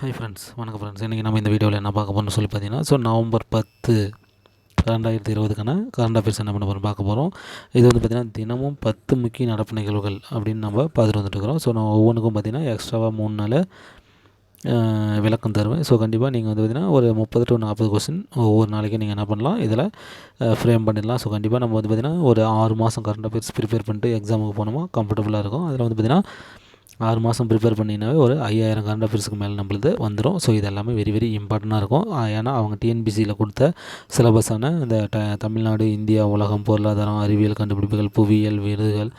Hi friends வணக்கம் friends இன்றைக்கி நம்ம இந்த வீடியோவில் என்ன பார்க்க போகிறோம்னு சொல்லி பார்த்தீங்கன்னா ஸோ நவம்பர் பத்து ரெண்டாயிரத்தி இருபதுக்கான கரண்ட் அஃபேர்ஸ் என்ன பண்ண போகிறோம் பார்க்க போகிறோம் இது வந்து பார்த்திங்கன்னா தினமும் பத்து முக்கிய நடப்பு நிகழ்வுகள் அப்படின்னு நம்ம பார்த்துட்டு வந்துட்டு இருக்கிறோம். ஸோ நான் ஒவ்வொன்றுக்கும் பார்த்திங்கன்னா எக்ஸ்ட்ராவாக மூணு நாள் விளக்கம் தருவேன். ஸோ கண்டிப்பாக நீங்கள் வந்து பார்த்திங்கன்னா ஒரு முப்பது டு நாற்பது கொஸ்டின் ஒவ்வொரு நாளைக்கு நீங்கள் என்ன பண்ணலாம் இதில் ஃப்ரேம் பண்ணிடலாம். ஸோ கண்டிப்பாக நம்ம வந்து பார்த்திங்கன்னா ஒரு ஆறு மாதம் கரண்ட் அஃபேர்ஸ் ப்ரிப்பேர் பண்ணிட்டு எக்ஸாமுக்கு போனோமா கம்ஃபர்டபுளாக இருக்கும். அதில் வந்து பார்த்திங்கன்னா ஆறு மாதம் ப்ரிப்பேர் பண்ணினாவே ஒரு ஐயாயிரம் கரண்ட் அஃபேர்ஸுக்கு மேலே நம்மளது வந்துடும் ஸோ இது எல்லாமே வெரி வெரி இம்பார்ட்டண்ட்டாக இருக்கும். ஏன்னா அவங்க டிஎன்பிசியில் கொடுத்த சிலபஸான இந்த ட தமிழ்நாடு இந்தியா உலகம் பொருளாதாரம் அறிவியல் கண்டுபிடிப்புகள் புவியியல் விருதுகள்.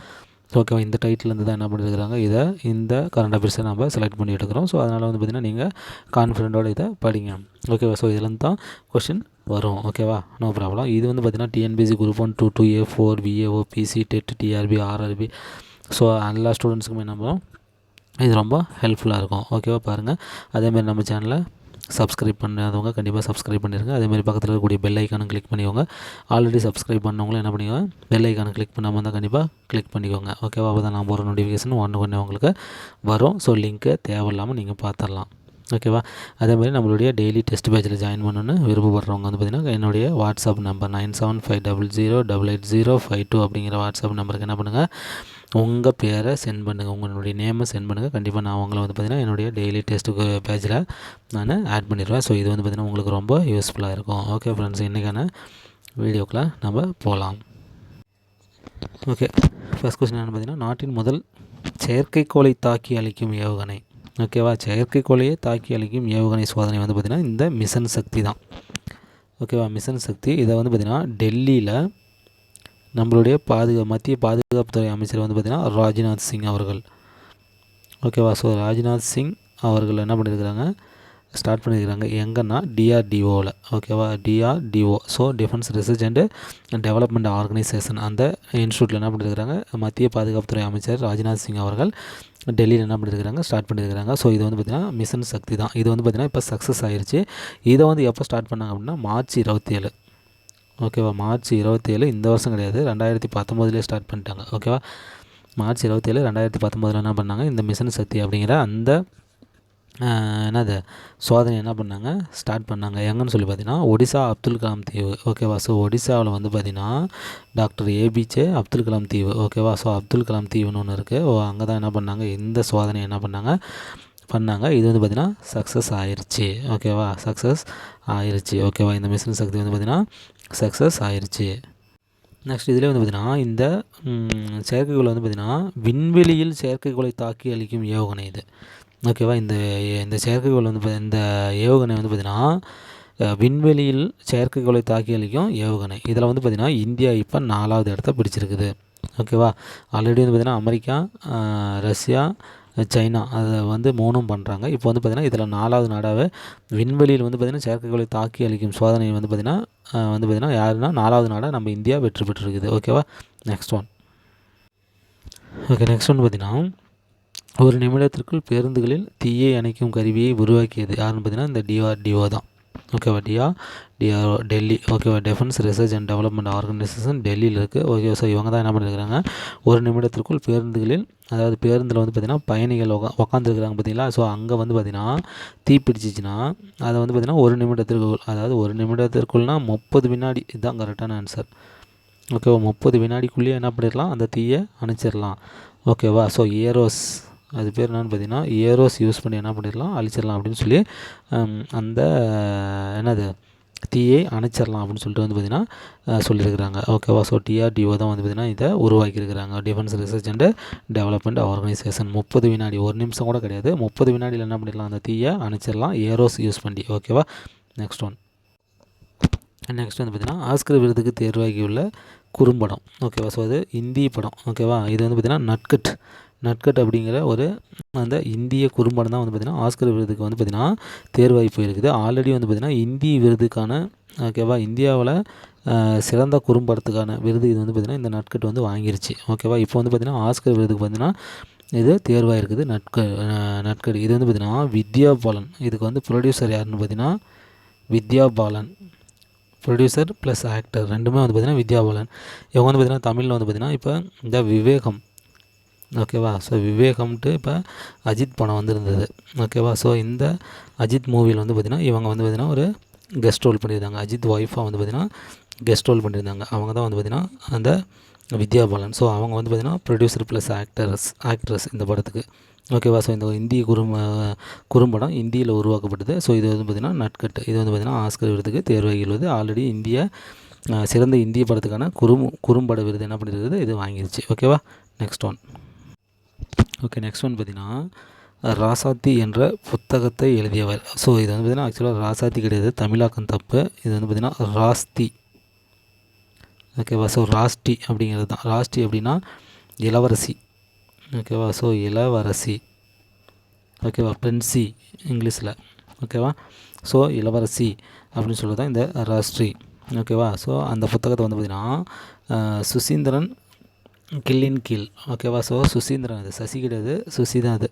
ஓகேவா இந்த டைட்டிலேருந்து தான் என்ன பண்ணியிருக்கிறாங்க இதை இந்த கரண்ட் அஃபேர்ஸை நம்ம செலக்ட் பண்ணி எடுக்கிறோம். ஸோ அதனால் வந்து பார்த்திங்கன்னா நீங்கள் கான்ஃபிடென்ட்டோட இதை படிங்க. ஓகேவா ஸோ இதுலேருந்து தான் கொஷின் வரும். ஓகேவா நோ ப்ராப்ளம் இது வந்து பார்த்திங்கன்னா TNPSC group one two two A four VAO PC TET TRB RRB so எல்லா ஸ்டூடெண்ட்ஸுக்குமே நம்ம இது ரொம்ப ஹெல்ப்ஃபுல்லாக இருக்கும். ஓகேவா பாருங்கள் அதேமாதிரி நம்ம சேனலை சப்ஸ்கிரைப் பண்ணாதவங்க கண்டிப்பாக சப்ஸ்கிரைப் பண்ணிடுங்க அதேமாதிரி பக்கத்தில் இருக்கக்கூடிய பெல் ஐக்கானும் கிளிக் பண்ணிக்கோங்க. ஆல்ரெடி சப்ஸ்கிரைப் பண்ணவங்களும் என்ன பண்ணிக்கோங்க? பெல் ஐக்கானை கிளிக் பண்ணாமல் இருந்தால் கண்டிப்பாக கிளிக் பண்ணிக்கோங்க. ஓகேவா அப்போ தான் நான் போகிற நோட்டிஃபிகேஷன் ஒன்று ஒன்று உங்களுக்கு வரும். ஸோ லிங்க்கு தேவையில்லாமல் நீங்கள் பார்த்துடலாம் ஓகேவா அதேமாதிரி நம்மளுடைய டெய்லி டெஸ்ட் பேஜில் ஜாயின் பண்ணணுன்னு விருப்பப்படுறவங்க வந்து பார்த்திங்கன்னா என்னுடைய WhatsApp number nine seven five double zero double eight zero five two அப்படிங்கிற வாட்ஸ்அப் நம்பருக்கு என்ன பண்ணுங்கள் உங்கள் பேரை சென்ட் பண்ணுங்கள் உங்களுடைய நேமை சென்ட் பண்ணுங்கள் கண்டிப்பாக நான் உங்களை வந்து பார்த்திங்கன்னா என்னுடைய டெய்லி டெஸ்ட்டுக்கு பேஜில் நான் ஆட் பண்ணிடுவேன். ஸோ இது வந்து பார்த்திங்கன்னா உங்களுக்கு ரொம்ப யூஸ்ஃபுல்லாக இருக்கும். ஓகே ஃப்ரெண்ட்ஸ் இன்றைக்கான வீடியோக்குள்ளே நம்ம போகலாம் ஓகே ஃபஸ்ட் கொஸ்டின் என்னென்னு பார்த்தீங்கன்னா நாட்டின் முதல் செயற்கைக்கோளை தாக்கி அளிக்கும் ஏவுகணை. ஓகேவா செயற்கைக்கோளையே தாக்கி அளிக்கும் ஏவுகணை சோதனை வந்து பார்த்திங்கன்னா இந்த மிஷன் சக்தி தான். ஓகேவா மிஷன் சக்தி இதை வந்து பார்த்திங்கன்னா டெல்லியில் நம்மளுடைய பாதுகா மத்திய பாதுகாப்புத்துறை அமைச்சர் வந்து பார்த்திங்கன்னா ராஜ்நாத் சிங் அவர்கள். ஓகேவா ஸோ ராஜ்நாத் சிங் அவர்கள் என்ன பண்ணியிருக்கிறாங்க ஸ்டார்ட் பண்ணியிருக்கிறாங்க எங்கன்னா? டிஆர்டிஓவில் ஓகேவா DRDO so defence research and development organisation அந்த இன்ஸ்டியூட்டில் என்ன பண்ணியிருக்கிறாங்க மத்திய பாதுகாப்புத்துறை அமைச்சர் ராஜ்நாத் சிங் அவர்கள் டெல்லியில் என்ன பண்ணியிருக்கிறாங்க ஸ்டார்ட் பண்ணியிருக்கிறாங்க ஸோ இது வந்து பார்த்திங்கன்னா மிஷன் சக்தி தான். இது வந்து பார்த்திங்கன்னா இப்போ சக்ஸஸ் ஆயிடுச்சு இதை வந்து எப்போ ஸ்டார்ட் பண்ணாங்க அப்படின்னா மார்ச் இருபத்தி ஏழு ஓகேவா? மார்ச் இருபத்தேழு இந்த வருஷம் கிடையாது. ரெண்டாயிரத்தி பத்தொம்போதுலேயே ஸ்டார்ட் பண்ணிட்டாங்க. ஓகேவா? மார்ச் இருபத்தேழு ரெண்டாயிரத்தி பத்தொம்போதில் என்ன பண்ணாங்க? இந்த மிஷன் சக்தி அப்படிங்கிற அந்த என்னது சோதனை என்ன பண்ணாங்க? ஸ்டார்ட் பண்ணாங்க. எங்கன்னு சொல்லி பார்த்தீங்கன்னா ஒடிசா அப்துல் கலாம் தீவு. ஓகேவா? ஸோ ஒடிசாவில் வந்து பார்த்தீங்கன்னா டாக்டர் ஏபிஜே அப்துல் கலாம் தீவு. ஓகேவா? ஸோ அப்துல் கலாம் தீவுன்னு ஒன்று இருக்குது ஓ அங்கே தான் என்ன பண்ணாங்க? இந்த சோதனை என்ன பண்ணாங்க? பண்ணாங்க. இது வந்து பார்த்திங்கன்னா சக்ஸஸ் ஆயிடுச்சு ஓகேவா? சக்ஸஸ் ஆயிருச்சு. ஓகேவா? இந்த மிஷின் சக்தி வந்து பார்த்திங்கன்னா சக்ஸஸ் ஆயிடுச்சு நெக்ஸ்ட் இதில் வந்து பார்த்திங்கன்னா இந்த ம், செயற்கைக்கோள் வந்து பார்த்திங்கன்னா விண்வெளியில் செயற்கைக்கோளை தாக்கி அளிக்கும் ஏவுகணை இது. ஓகேவா இந்த இந்த செயற்கைக்கோள் வந்து இந்த ஏவுகணை வந்து பார்த்திங்கன்னா விண்வெளியில் செயற்கைக்கோளை தாக்கி அளிக்கும் ஏவுகணை. இதில் வந்து பார்த்திங்கன்னா இந்தியா இப்போ நாலாவது இடத்த பிடிச்சிருக்குது. ஓகேவா ஆல்ரெடி வந்து பார்த்திங்கன்னா அமெரிக்கா ரஷ்யா சைனா அதை வந்து மூணும் பண்ணுறாங்க இப்போ வந்து பார்த்திங்கன்னா இதில் நாலாவது நாடாகவே விண்வெளியில் வந்து பார்த்திங்கன்னா செயற்கைக்கோளை தாக்கி அளிக்கும் சோதனை வந்து பார்த்திங்கன்னா வந்து பார்த்திங்கன்னா யாருன்னா நாலாவது நாடாக நம்ம இந்தியா வெற்றி பெற்றிருக்குது. ஓகேவா next one okay next one பார்த்திங்கன்னா ஒரு நிமிடத்திற்குள் பேருந்துகளில் தீயை அணைக்கும் கருவியை உருவாக்கியது. யாருன்னு பார்த்தீங்கன்னா இந்த டிஆர்டிஓ தான். ஓகேவா டிஆ டிஆர்ஓ டெல்லி ஓகேவா defence research and development organisation டெல்லியில் இருக்குது ஓகே ஸோ இவங்க தான் என்ன பண்ணியிருக்காங்க ஒரு நிமிடத்திற்குள் பேருந்துகளில் அதாவது பேருந்தில் வந்து பார்த்திங்கன்னா பயணிகள் உக்கா உக்காந்துருக்குறாங்க பார்த்தீங்களா ஸோ அங்கே வந்து பார்த்திங்கன்னா தீ பிடிச்சிச்சின்னா அதை வந்து பார்த்திங்கன்னா ஒரு நிமிடத்திற்குள் அதாவது ஒரு நிமிடத்திற்குள்னா முப்பது வினாடி இதுதான் கரெக்டான ஆன்சர் ஓகேவா முப்பது வினாடிக்குள்ளேயே என்ன பண்ணிடலாம்? அந்த தீயை அணைச்சிடலாம். ஓகேவா ஸோ ஏரோஸ். அது பேர் என்னென்னு பார்த்தீங்கன்னா ஏரோஸ் யூஸ் பண்ணி என்ன பண்ணிடலாம் அழிச்சிடலாம் அப்படின்னு சொல்லி அந்த என்னது தீயை அணைச்சிடலாம் அப்படின்னு சொல்லிட்டு வந்து பார்த்திங்கன்னா சொல்லியிருக்கிறாங்க. ஓகேவா ஸோ டிஆர்டிஓ தான் வந்து பார்த்திங்கன்னா இதை உருவாக்கியிருக்கிறாங்க. Defence research and development organisation முப்பது வினாடி ஒரு நிமிஷம் கூட கிடையாது. முப்பது வினாடியில் என்ன பண்ணிடலாம் அந்த தீயை அணைச்சிடலாம். ஏரோஸ் யூஸ் பண்ணி. ஓகேவா நெக்ஸ்ட் ஒன் நெக்ஸ்ட் வந்து பார்த்திங்கன்னா ஆஸ்கர் விருதுக்கு தேர்வாகியுள்ள குறும்படம். ஓகேவா ஸோ அது இந்தி படம். ஓகேவா இது வந்து பார்த்திங்கன்னா நட்கட் நட்கட் அப்படிங்கிற ஒரு அந்த இந்திய குறும்படம் தான் வந்து பார்த்திங்கன்னா ஆஸ்கர் விருதுக்கு வந்து பார்த்திங்கன்னா தேர்வாகி போயிருக்குது. ஆல்ரெடி வந்து பார்த்திங்கன்னா இந்தி விருதுக்கான ஓகேவா இந்தியாவில் சிறந்த குறும்படத்துக்கான விருது இது வந்து பார்த்திங்கன்னா இந்த நட்கட் வந்து வாங்கிருச்சு. ஓகேவா இப்போ வந்து பார்த்திங்கன்னா ஆஸ்கர் விருதுக்கு பார்த்திங்கன்னா இது தேர்வாயிருக்குது. நட்க நட்கடி. இது வந்து பார்த்திங்கன்னா வித்யா பாலன். இதுக்கு வந்து ப்ரொடியூசர் யாருன்னு பார்த்திங்கன்னா Vidya Balan. Producer plus actor ரெண்டுமே வந்து பார்த்திங்கன்னா வித்யா பாலன். இவங்க வந்து பார்த்திங்கன்னா தமிழில் வந்து பார்த்திங்கன்னா இப்போ இந்த விவேகம். ஓகேவா ஸோ விவேகம்ட்டு இப்போ அஜித் படம் வந்திருந்தது. ஓகேவா ஸோ இந்த அஜித் மூவியில் வந்து பார்த்திங்கன்னா இவங்க வந்து பார்த்திங்கன்னா ஒரு கெஸ்ட் ரோல் பண்ணியிருந்தாங்க. அஜித் ஒய்ஃபாக வந்து பார்த்திங்கன்னா கெஸ்ட் ரோல் பண்ணியிருந்தாங்க. அவங்க தான் வந்து பார்த்திங்கன்னா அந்த வித்யா பாலன். ஸோ அவங்க வந்து பார்த்திங்கன்னா ப்ரொடியூசர் ப்ளஸ் ஆக்டர்ஸ் ஆக்ட்ரஸ் இந்த படத்துக்கு. ஓகேவா ஸோ இந்த இந்திய குறும் குறும்படம் இந்தியில் உருவாக்கப்பட்டது. ஸோ இது வந்து பார்த்திங்கன்னா நட்கட்டு. இது வந்து பார்த்திங்கன்னா ஆஸ்கர் விருதுக்கு தேர்வாகியுள்ளது ஆல்ரெடி இந்திய சிறந்த இந்திய படத்துக்கான குறும் குறும்பட விருது என்ன பண்ணியிருக்குது இது வாங்கிருச்சு. ஓகேவா next one okay next one பார்த்தீங்கன்னா ராசாத்தி என்ற புத்தகத்தை எழுதியவர். ஸோ இது வந்து பார்த்திங்கன்னா ஆக்சுவலாக ராசாத்தி கிடையாது தமிழாக்கம் தப்பு. இது வந்து பார்த்திங்கன்னா ராஸ்தி. ஓகேவா ஸோ ராஷ்டி அப்படிங்கிறது தான். ராஷ்டி அப்படின்னா இளவரசி. ஓகேவா ஸோ இளவரசி. ஓகேவா பிரின்சி இங்கிலீஷில். ஓகேவா ஸோ இளவரசி அப்படின்னு சொல்லுறது தான் இந்த ராஷ்ட்ரி ஓகேவா ஸோ அந்த புத்தகத்தை வந்து பார்த்திங்கன்னா சுசீந்திரன் கில்லின் கீழ். ஓகேவா? ஸோ சுசீந்திரன் அது. சசி கிடையாது சுசி தான் அது.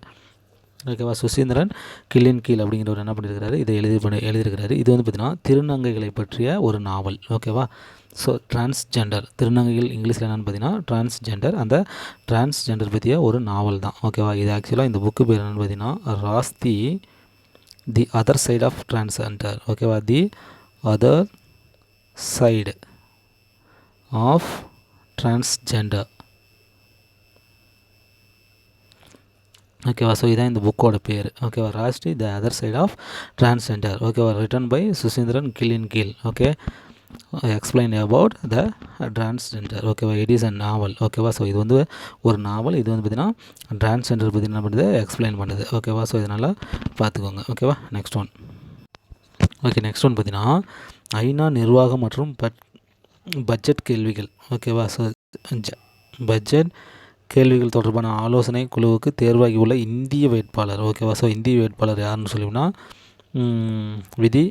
ஓகேவா? சுசீந்திரன் கில்லின் கீழ் அப்படிங்கிறவர் என்ன பண்ணியிருக்கிறாரு இதை எழுதி பண்ணி எழுதியிருக்கிறாரு. இது வந்து பார்த்திங்கன்னா திருநங்கைகளை பற்றிய ஒரு நாவல். ஓகேவா? ஸோ டிரான்ஸ்ஜெண்டர் திருநங்கைகள் இங்கிலீஷில் என்னென்னு பார்த்தீங்கன்னா டிரான்ஸ்ஜெண்டர் அந்த டிரான்ஸ்ஜெண்டர் பற்றிய ஒரு நாவல் தான். ஓகேவா? இது ஆக்சுவலாக இந்த புக்கு பேர் என்னென்னு பார்த்தீங்கன்னா Rasathi the other side of transgender ஓகேவா? The other side of transgender ஓகேவா? ஸோ இதான் இந்த புக்கோட பேர். ஓகேவா? Rasathi the other side of transgender ஓகேவா? Written by Suseenthiran in kill okay? Explain about the transgender ஓகேவா? இட் இஸ் அ நாவல் ஓகேவா? ஸோ இது வந்து ஒரு நாவல் இது வந்து பார்த்திங்கன்னா டிரான்ஸ்ஜெண்டர் பற்றி என்ன பண்ணுது எக்ஸ்பிளைன் பண்ணுது ஓகேவா? ஸோ இதனால் பார்த்துக்கோங்க ஓகேவா? Next one okay next one பார்த்தீங்கன்னா ஐநா நிர்வாகம் மற்றும் பட் பட்ஜெட் கேள்விகள். ஓகேவா? ஸோ பட்ஜெட் கேள்விகள் தொடர்பான ஆலோசனை குழுவுக்கு தேர்வாகியுள்ள இந்திய வேட்பாளர். ஓகேவா ஸோ இந்திய வேட்பாளர் யாருன்னு சொல்லினா விதி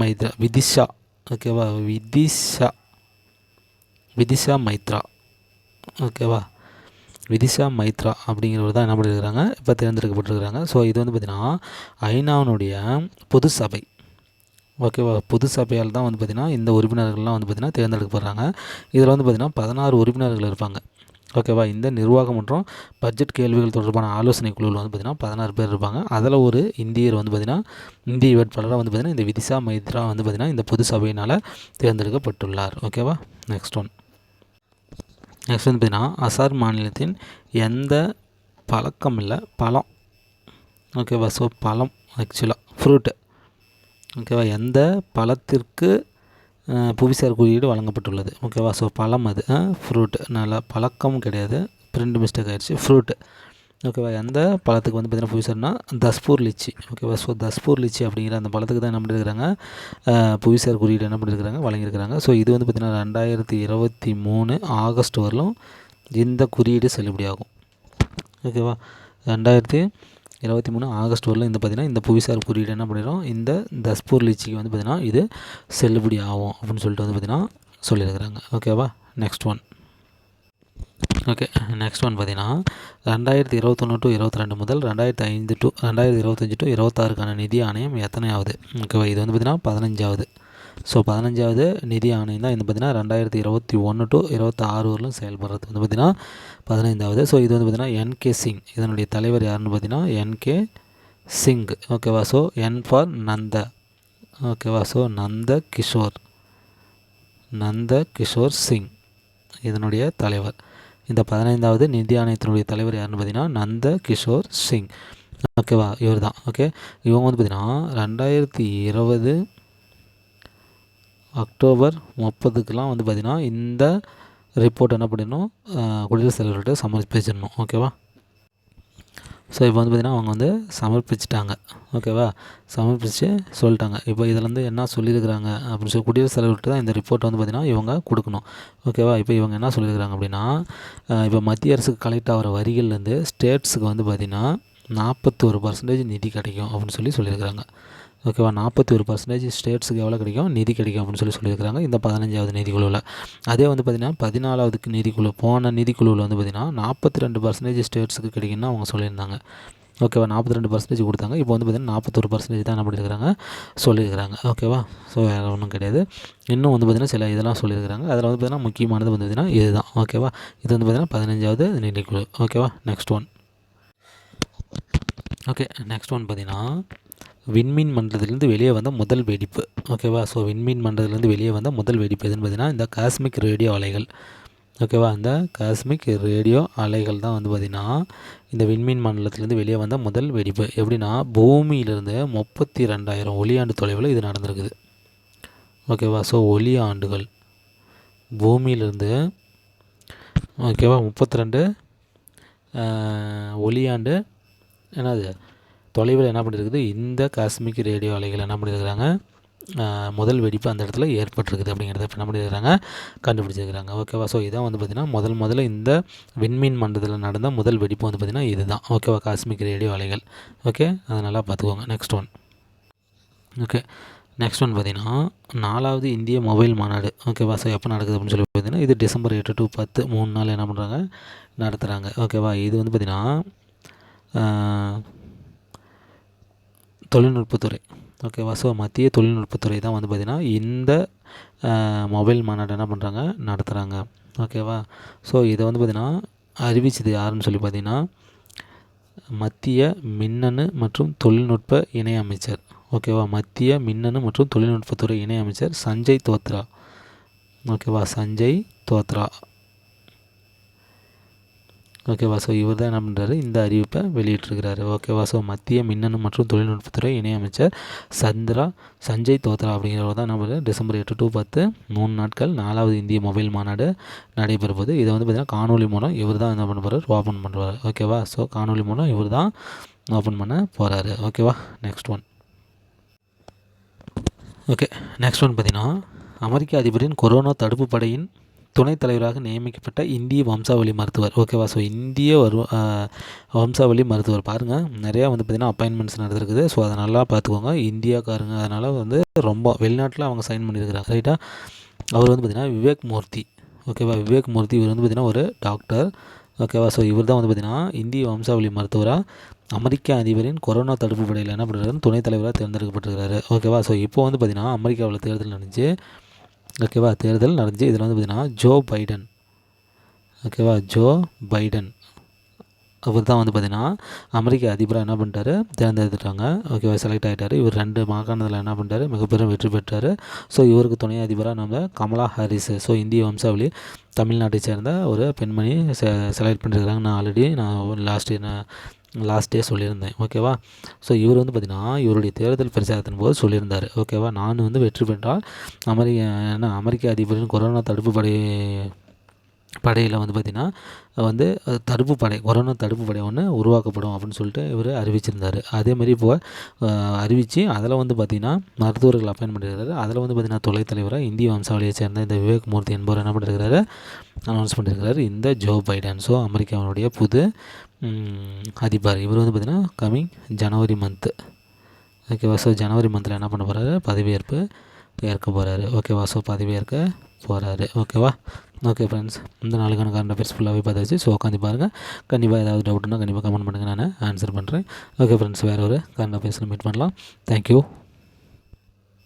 மைத்ரா விதிஷா. ஓகேவா விதிஷா. விதிஷா மைத்ரா. ஓகேவா விதிஷா மைத்ரா அப்படிங்கிறவர் தான் என்ன பண்ணியிருக்கிறாங்க இப்போ தேர்ந்தெடுக்கப்பட்டிருக்கிறாங்க ஸோ இது வந்து பார்த்திங்கன்னா ஐநாவினுடைய பொது சபை. ஓகேவா பொது சபையால் தான் வந்து பார்த்திங்கன்னா இந்த உறுப்பினர்கள்லாம் வந்து பார்த்திங்கன்னா தேர்ந்தெடுக்கப்படுறாங்க. இதில் வந்து பார்த்திங்கன்னா பதினாறு உறுப்பினர்கள் இருப்பாங்க. ஓகேவா இந்த நிர்வாகம் மற்றும் பட்ஜெட் கேள்விகள் தொடர்பான ஆலோசனை குழுவில் வந்து பார்த்திங்கன்னா பதினாறு பேர் இருப்பாங்க. அதில் ஒரு இந்தியர் வந்து பார்த்திங்கன்னா இந்திய வேட்பாளராக வந்து பார்த்திங்கன்னா இந்த விதிசா மைத்ரா வந்து பார்த்திங்கன்னா இந்த பொது சபையினால் தேர்ந்தெடுக்கப்பட்டுள்ளார். ஓகேவா நெக்ஸ்ட் ஒன் நெக்ஸ்ட் வந்து பார்த்திங்கன்னா அசார் மாநிலத்தின் எந்த பழக்கம் இல்லை? பழம். ஓகேவா ஸோ பழம் ஆக்சுவலாக ஃப்ரூட்டு ஓகேவா எந்த பழத்திற்கு புவிசார் குறியீடு வழங்கப்பட்டுள்ளது. ஓகேவா? ஸோ பழம் அது. ஃப்ரூட் நல்லா பழக்கம் கிடையாது. பிரிண்ட் மிஸ்டேக் ஆயிடுச்சு. ஃப்ரூட் ஓகேவா? எந்த பழத்துக்கு வந்து பார்த்திங்கன்னா புவிசார்னா தஸ்பூர் லிச்சி. ஓகேவா? ஸோ தஸ்பூர் லிச்சி அப்படிங்கிற அந்த பழத்துக்கு தான் என்ன பண்ணியிருக்கிறாங்க புவிசார் குறியீடு என்ன பண்ணியிருக்கிறாங்க வழங்கியிருக்கிறாங்க. ஸோ இது வந்து பார்த்திங்கன்னா ரெண்டாயிரத்தி இருபத்தி மூணு ஆகஸ்ட் வரலும் இந்த குறியீடு செல்லுபடியாகும். ஓகேவா? ரெண்டாயிரத்தி இருபத்தி மூணு ஆகஸ்ட் வரலாம். இந்த பார்த்திங்கன்னா இந்த புவிசார் குறியீடு என்ன பண்ணிடும் இந்த தஸ்பூர் லிச்சிக்கு வந்து பார்த்திங்கன்னா இது செல்லுபடி ஆகும் அப்படின்னு சொல்லிட்டு வந்து பார்த்திங்கன்னா சொல்லியிருக்கிறாங்க. ஓகேவா next one okay next one பார்த்தீங்கன்னா ரெண்டாயிரத்தி இருபத்தொன்று டு இருபத்தி ரெண்டு முதல் ரெண்டாயிரத்தி ஐந்து டு ரெண்டாயிரத்தி இருபத்தஞ்சி டு இருபத்தாறுக்கான நிதி ஆணையம் எத்தனையாவது? ஓகேவா இது வந்து பார்த்திங்கன்னா பதினஞ்சாவது. ஸோ பதினஞ்சாவது நிதி ஆணையம் தான் இது பார்த்திங்கன்னா ரெண்டாயிரத்தி இருபத்தி ஒன்று டு இருபத்தாறு வரலும் செயல்படுறது. வந்து பார்த்திங்கன்னா பதினைந்தாவது. ஸோ இது வந்து பார்த்திங்கன்னா என்கே சிங் இதனுடைய தலைவர் யாருன்னு பார்த்தீங்கன்னா என்கே சிங் ஓகேவா ஸோ என் ஃபார் நந்த. ஓகேவா ஸோ நந்த கிஷோர். நந்த கிஷோர் சிங். இதனுடைய தலைவர். இந்த பதினைந்தாவது நிதி ஆணையத்தினுடைய தலைவர் யாருன்னு பார்த்தீங்கன்னா நந்த கிஷோர் சிங். ஓகேவா இவர் தான் ஓகே இவங்க வந்து பார்த்திங்கன்னா ரெண்டாயிரத்தி இருபது அக்டோபர் முப்பதுக்கெலாம் வந்து பார்த்திங்கன்னா இந்த ரிப்போர்ட் என்ன பண்ணிடணும் குடியரசுத் தலைவர்கிட்ட சமர்ப்பிச்சிடணும். ஓகேவா ஸோ இப்போ வந்து பார்த்திங்கன்னா அவங்க வந்து சமர்ப்பிச்சிட்டாங்க. ஓகேவா சமர்ப்பித்து சொல்லிட்டாங்க. இப்போ இதில் வந்து என்ன சொல்லியிருக்கிறாங்க அப்படின்னு சொல்லி குடியரசுத் தலைவர்கிட்ட தான் இந்த ரிப்போர்ட் வந்து பார்த்திங்கன்னா இவங்க கொடுக்கணும். ஓகேவா இப்போ இவங்க என்ன சொல்லியிருக்கிறாங்க அப்படின்னா இப்போ மத்திய அரசுக்கு கலெக்ட் ஆகிற வரிகள்லேருந்து ஸ்டேட்ஸுக்கு வந்து பார்த்திங்கன்னா நாற்பத்தோரு பர்சன்டேஜ் நிதி கிடைக்கும் அப்படின்னு சொல்லி சொல்லியிருக்கிறாங்க. ஓகேவா நாற்பத்தி ஒரு பர்சன்டேஜ் ஸ்டேட்ஸுக்கு எவ்வளோ கிடைக்கும்? நிதி கிடைக்கும் அப்படின்னு சொல்லி சொல்லியிருக்கிறாங்க. இந்த பதினஞ்சாவது நிதிக்குழுவில் அதே வந்து பார்த்திங்கன்னா பதினாலாவதுக்கு நிதிக்குழு போன நிதிக்குழுவில் வந்து பார்த்திங்கன்னா நாற்பத்தி ரெண்டு பர்சன்டேஜ் ஸ்டேட்ஸுக்கு கிடைக்கும்னு அவங்க சொல்லியிருந்தாங்க. ஓகேவா நாற்பத்தி ரெண்டு பர்சன்டேஜ் கொடுத்தாங்க. இப்போ வந்து பார்த்திங்கன்னா நாற்பத்தொரு பர்சன்டேஜ் தான் என்ன பண்ணியிருக்கிறாங்க சொல்லியிருக்கிறாங்க. ஓகேவா ஸோ வேறு ஒன்றும் கிடையாது. இன்னும் வந்து பார்த்திங்கன்னா சில இதெல்லாம் சொல்லியிருக்கிறாங்க. அதில் வந்து பார்த்திங்கன்னா முக்கியமானது வந்து பார்த்திங்கன்னா இதுதான். ஓகேவா இது வந்து பார்த்திங்கன்னா பதினஞ்சாவது நிலைக்குழு ஓகேவா next one okay next one பார்த்திங்கன்னா விண்மீன் மண்டலத்திலேருந்து வெளியே வந்த முதல் வெடிப்பு. ஓகேவா ஸோ விண்மீன் மண்டலத்திலேருந்து வெளியே வந்த முதல் வெடிப்பு எதுன்னு பார்த்தீங்கன்னா இந்த காஸ்மிக் ரேடியோ அலைகள். ஓகேவா இந்த காஸ்மிக் ரேடியோ அலைகள் தான் வந்து பார்த்திங்கன்னா இந்த விண்மீன் மண்டலத்திலேருந்து வெளியே வந்த முதல் வெடிப்பு. எப்படின்னா பூமியிலிருந்து முப்பத்தி ரெண்டாயிரம் ஒளியாண்டு தொலைவில் இது நடந்திருக்குது. ஓகேவா ஸோ ஒளி ஆண்டுகள் பூமியிலிருந்து ஓகேவா முப்பத்தி ரெண்டு ஒளியாண்டு என்னது? தொலைவில் என்ன பண்ணியிருக்குது இந்த காஸ்மிக் ரேடியோ அலைகள் என்ன பண்ணியிருக்கிறாங்க முதல் வெடிப்பு அந்த இடத்துல ஏற்பட்டிருக்குது அப்படிங்கிறத இப்போ என்ன பண்ணியிருக்கிறாங்க கண்டுபிடிச்சிருக்கிறாங்க. ஓகேவா? ஸோ இதான் வந்து பார்த்திங்கன்னா முதல் முதல்ல இந்த விண்மீன் மண்டலத்தில் நடந்த முதல் வெடிப்பு வந்து பார்த்திங்கன்னா இதுதான். ஓகேவா? காஸ்மிக் ரேடியோ அலைகள். ஓகே? அதை நல்லா பார்த்துக்கோங்க. Next one okay. Next one பார்த்திங்கன்னா நாலாவது இந்திய மொபைல் மாநாடு. ஓகேவா? ஸோ எப்போ நடக்குது அப்படின்னு சொல்லி பார்த்தீங்கன்னா இது டிசம்பர் எட்டு டு பத்து மூணு நாள் என்ன பண்ணுறாங்க நடத்துகிறாங்க ஓகேவா? இது வந்து பார்த்திங்கன்னா தொழில்நுட்பத்துறை. ஓகேவா ஸோ மத்திய தொழில்நுட்பத்துறை தான் வந்து பார்த்திங்கன்னா இந்த மொபைல் மாநாடு என்ன பண்ணுறாங்க நடத்துகிறாங்க ஓகேவா ஸோ இதை வந்து பார்த்திங்கன்னா அறிவிச்சது யாருன்னு சொல்லி பார்த்திங்கன்னா மத்திய மின்னணு மற்றும் தொழில்நுட்ப இணையமைச்சர் ஓகேவா மத்திய மின்னணு மற்றும் தொழில்நுட்பத்துறை இணையமைச்சர் சஞ்சய் தோத்ரா. ஓகேவா சஞ்சய் தோத்ரா. ஓகேவா ஸோ இவர் தான் என்ன பண்ணுறாரு இந்த அறிவிப்பை வெளியிட்டிருக்கிறாரு. ஓகேவா ஸோ மத்திய மின்னணு மற்றும் தொழில்நுட்பத்துறை இணையமைச்சர் சந்திரா சஞ்சய் தோத்ரா அப்படிங்கிறவர் தான் நம்ம டிசம்பர் எட்டு டு பத்து மூணு நாட்கள் நாலாவது இந்திய மொபைல் மாநாடு நடைபெறுவது இதை வந்து பார்த்திங்கன்னா காணொலி மூலம் இவர் தான் என்ன பண்ண போகிறார் ஓப்பன் பண்ணுவார் ஓகேவா ஸோ காணொலி மூலம் இவர் தான் ஓப்பன் பண்ண போகிறாரு ஓகேவா next one okay next one பார்த்திங்கன்னா அமெரிக்க அதிபரின் கொரோனா தடுப்பு படையின் துணைத் தலைவராக நியமிக்கப்பட்ட இந்திய வம்சாவளி மருத்துவர். ஓகேவா ஸோ இந்திய வரு வம்சாவளி மருத்துவர். பாருங்கள் நிறையா வந்து பார்த்திங்கன்னா அப்பாயின்மெண்ட்ஸ் நடந்திருக்குது. ஸோ அதை நல்லா பார்த்துக்கோங்க. இந்தியாக்காரங்க அதனால் வந்து ரொம்ப வெளிநாட்டில் அவங்க சைன் பண்ணியிருக்கிறாங்க ரைட்டாக அவர் வந்து பார்த்திங்கன்னா விவேக் மூர்த்தி. ஓகேவா விவேக் மூர்த்தி இவர் வந்து பார்த்திங்கன்னா ஒரு டாக்டர் ஓகேவா ஸோ இவர் தான் வந்து பார்த்திங்கன்னா இந்திய வம்சாவளி மருத்துவராக அமெரிக்க அதிபரின் கொரோனா தடுப்பு படையில் என்ன பண்ணுறாரு துணைத் தலைவராக தேர்ந்தெடுக்கப்பட்டிருக்கிறாரு. ஓகேவா ஸோ இப்போ வந்து பார்த்திங்கன்னா அமெரிக்காவில் தேர்தல் நடந்துச்சு. ஓகேவா தேர்தல் நடந்துச்சு இதில் வந்து பார்த்திங்கன்னா ஜோ பைடன் ஓகேவா ஜோ பைடன் அவர் தான் வந்து பார்த்திங்கன்னா அமெரிக்க அதிபராக என்ன பண்ணிட்டாரு? தேர்ந்தெடுத்துட்டாங்க. ஓகேவா செலக்ட் ஆகிட்டார் இவர் ரெண்டு மாகாணத்தில் என்ன பண்ணிட்டார்? மிகப்பெரும் வெற்றி பெற்றார். ஸோ இவருக்கு துணை அதிபராக நம்ம கமலா ஹாரிஸ். ஸோ இந்திய வம்சாவளி தமிழ்நாட்டை சேர்ந்த ஒரு பெண்மணி செ செலக்ட் பண்ணியிருக்கிறாங்க நான் ஆல்ரெடி நான் லாஸ்ட் என்ன லாஸ்ட் டே சொல்லியிருந்தேன் ஓகேவா ஸோ இவர் வந்து பார்த்திங்கன்னா இவருடைய தேர்தல் பிரச்சாரத்தின் போது சொல்லியிருந்தார் ஓகேவா நான் வந்து வெற்றி பெற்றால் அமெரிக்க என்ன அமெரிக்க அதிபரின் கொரோனா தடுப்பு படை படையில் வந்து பார்த்திங்கன்னா வந்து தடுப்பு படை கொரோனா தடுப்பு படை ஒன்று உருவாக்கப்படும் அப்படின்னு சொல்லிட்டு இவர் அறிவிச்சிருந்தார். அதேமாதிரி இப்போ அறிவித்து அதில் வந்து பார்த்திங்கன்னா மருத்துவர்கள் அப்பாயின் பண்ணியிருக்காரு அதில் வந்து பார்த்திங்கன்னா தொலைத்தலைவராக இந்திய வம்சாவளியை சேர்ந்த இந்த விவேக் மூர்த்தி என்பவர் என்ன பண்ணியிருக்கிறாரு அனௌன்ஸ் பண்ணியிருக்கிறாரு இந்த ஜோ பைடன். ஸோ அமெரிக்காவினுடைய புது அதிபர். இவர் வந்து பார்த்திங்கன்னா கம்மிங் ஜனவரி மந்த்து ஓகேவா ஸோ ஜனவரி மந்தில் என்ன பண்ண போகிறாரு பதவியேற்பு ஏற்க போகிறாரு ஓகேவா ஸோ பதவியேற்க போகிறாரு ஓகேவா ஓகே ஃப்ரெண்ட்ஸ் இந்த நாளுக்கான கரண்ட் அஃபேர்ஸ் ஃபுல்லாகவே பார்த்தாச்சு. ஸோ உட்காந்து பாருங்கள் கண்டிப்பாக ஏதாவது டவுட்னா கண்டிப்பாக கமெண்ட் பண்ணுங்கள் நான் ஆன்சர் பண்ணுறேன் ஓகே ஃப்ரெண்ட்ஸ் வேறு ஒரு கரண்ட் அஃபேர்ஸில் மீட் பண்ணலாம். Thank you